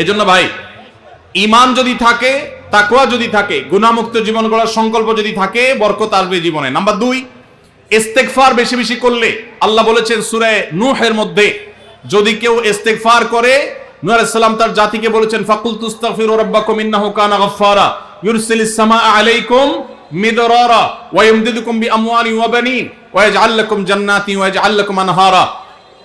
এজন্য ভাই ইমান যদি থাকে, তাকওয়া যদি থাকে গুণামুক্ত জীবন গড়ার সংকল্প যদি থাকে, বরকত আসবে জীবনে। নাম্বার দুই, ইস্তেগফার বেশি বেশি করলে, আল্লাহ বলেছেন সূরা নূহের মধ্যে, যদি কেউ ইস্তেগফার করে আলাইহিস সালাম তার জাতিকে বলেছেন ফাকুল তুস্তাগফিরু রাব্বাকুম ইন্নাহু কানা গাফফারা, ইউরসিলিস সামাআ আলাইকুম মিদরারা, ওয়া ইমদিদুকুম বিআমওয়ালিন ওয়া বানিন, ওয়া লাকুম জান্নাতিন ওয়া ইয়াজআল লাকুম আনহারা।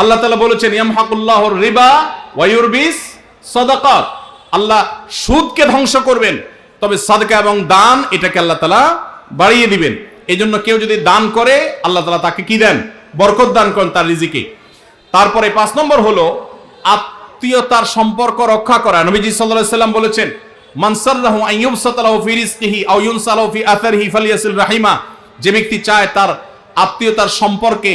আল্লাহ তালা বলেছেন ইয়ামহাকুল্লাহ রিবা ওয়ায়ুরবিস সদাকাত। আল্লাহ সুদকে ধ্বংস করবেন, তবে সাদকা এবং দান এটাকে আল্লাহ তালা বাড়িয়ে দিবেন। এই জন্য কেউ যদি দান করে, আল্লাহ তালা তাকে কি দেন? বরকত দান করেন তার রিজিকে। তারপরে পাঁচ নম্বর হলো, আত্মীয়তার সম্পর্ক রক্ষা করা। নবীজি সাল্লাম বলেছেন, মান ইউবসাতালাহু ফি রাহিমা। যে ব্যক্তি চায় তার আত্মীয়তার সম্পর্কে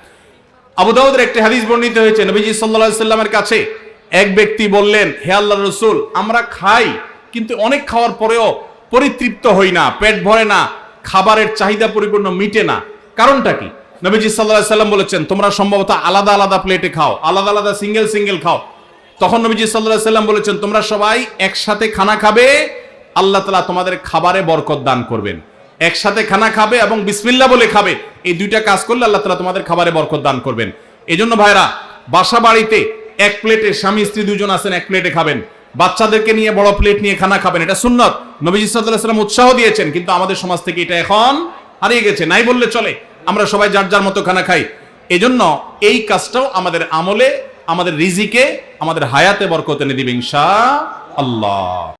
আবু দাউদের একটি হাদিস বর্ণিত হয়েছে, নবীজি সাল্লাল্লাহু সাল্লামের কাছে। এক ব্যক্তি বললেন, হে আল্লাহ রসুল, আমরা খাই, কিন্তু অনেক খাওয়ার পরেও পরিতৃপ্ত হই না, পেট ভরে না, খাবারের চাহিদা পরিপূর্ণ মিটে না। কারণটা কি? নবীজি সাল্লাল্লাহু সাল্লাম বলেছেন, তোমরা সম্ভবত আলাদা আলাদা প্লেটে খাও, আলাদা আলাদা সিঙ্গেল সিঙ্গেল খাও। তখন নবীজি সাল্লাল্লাহু সাল্লাম বলেছেন, তোমরা সবাই একসাথে খানা খাবে, আল্লাহ তালা তোমাদের খাবারে বরকত দান করবেন। একসাথে খানা খাবে এবং বিসমিল্লা বলে খাবে, এই দুইটা কাজ করলে আল্লাহ তালা তোমাদের খাবারে বরকত দান করবেন। এই জন্য ভাইরা বাসা বাড়িতে এক প্লেটে স্বামী, স্ত্রী দুজন আছেন, এক প্লেটে খাবেন। বাচ্চাদেরকে নিয়ে বড় প্লেট নিয়ে খানা খাবেন, এটা সুন্নত। নবীজি সাল্লাম উৎসাহ দিয়েছেন, কিন্তু আমাদের সমাজ থেকে এটা এখন হারিয়ে গেছে। নাই বললে চলে, আমরা সবাই যার যার মতো খানা খাই। এজন্য এই কাজটাও আমাদের আমলে, আমাদের রিজিকে, আমাদের হায়াতে বরকত এনে দিবে ইনশা আল্লাহ।